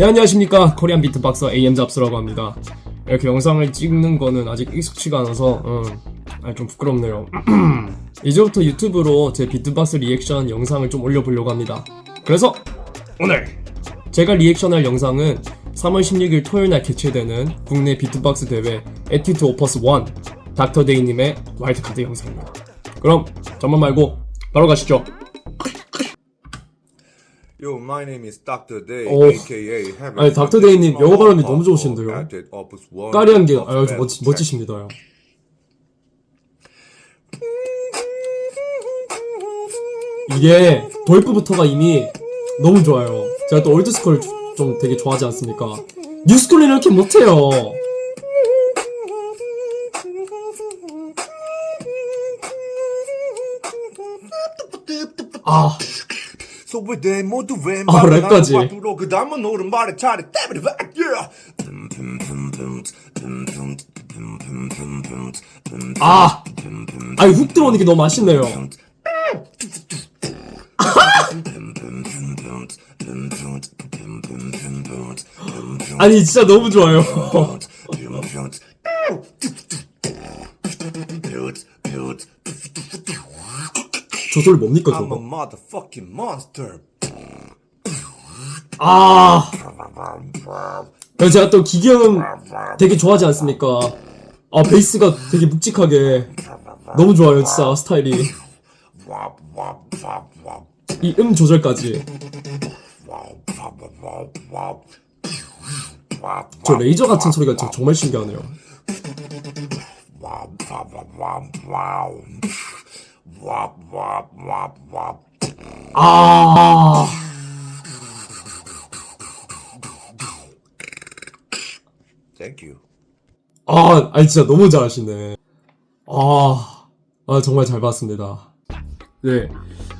네 안녕하십니까. 코리안 비트박서 AM 잡스라고 합니다. 이렇게 영상을 찍는 거는 아직 익숙치가 않아서 음, 아, 좀 부끄럽네요. 이제부터 유튜브로 제 비트박스 리액션 영상을 좀 올려보려고 합니다. 그래서 오늘 제가 리액션할 영상은 3월 16일 토요일 날 개최되는 국내 비트박스 대회 에티트 오퍼스 1 닥터데이님의 와일드카드 영상입니다. 그럼 저만 말고 바로 가시죠 Yo, my name is Dr. Day, 오. aka Heaven. 아니, Dr. Day님 영어 발음이 너무 좋으신데요? 까리한 게 of 아주 멋지. 멋지십니다요 이게 도입부부터가 이미 너무 좋아요. 제가 또 올드스쿨 좀 되게 좋아하지 않습니까? 뉴스쿨은 이렇게 못해요. 아, So with them 모두 아, 랩까지. 앞으로 그 다음은 오른발에 차례 때문에 back yeah. 아, 아니 훅 들어오는 게 너무 맛있네요. 아니 진짜 너무 좋아요. 저 소리 뭡니까 I'm a 저거? motherfucking monster. 아, 그리고 제가 또 기계음 되게 좋아하지 않습니까? 아 베이스가 되게 묵직하게 너무 좋아요 진짜 스타일이 이 음 조절까지 저 레이저 같은 소리가 저- 정말 신기하네요. 아, Thank you. 아, 아니 진짜 너무 잘하시네. 아, 아 정말 잘 봤습니다. 네,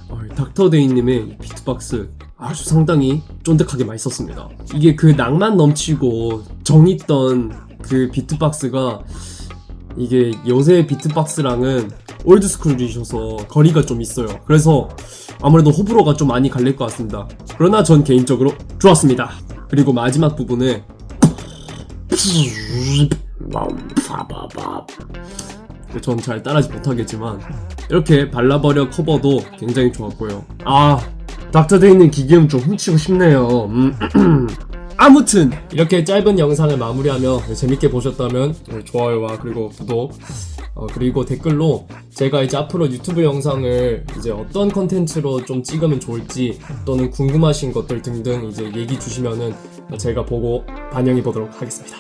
어, 닥터데이님의 비트박스 아주 상당히 쫀득하게 맛있었습니다. 이게 그 낭만 넘치고 정 있던 그 비트박스가 이게 요새 비트박스랑은 올드스쿨이셔서 거리가 좀 있어요. 그래서 아무래도 호불호가 좀 많이 갈릴 것 같습니다. 그러나 전 개인적으로 좋았습니다. 그리고 마지막 부분에 전잘 따라하지 못하겠지만 이렇게 발라버려 커버도 굉장히 좋았고요. 아 닥터데이는 기계음 좀 훔치고 싶네요. 음, 아무튼 이렇게 짧은 영상을 마무리하며 재밌게 보셨다면 좋아요와 그리고 구독 어, 그리고 댓글로 제가 이제 앞으로 유튜브 영상을 이제 어떤 컨텐츠로 좀 찍으면 좋을지 또는 궁금하신 것들 등등 이제 얘기 주시면은 제가 보고 반영해 보도록 하겠습니다.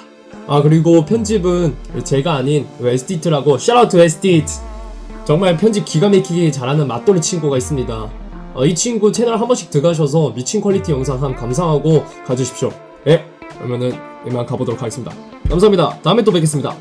아 그리고 편집은 제가 아닌 에스티트라고 샤라우트 에스티트 정말 편집 기가 막히게 잘하는 맛돌이 친구가 있습니다. 어, 이 친구 채널 한 번씩 들어가셔서 미친 퀄리티 영상 한 감상하고 가주십시오. 예, 그러면은 이만 가보도록 하겠습니다. 감사합니다. 다음에 또 뵙겠습니다.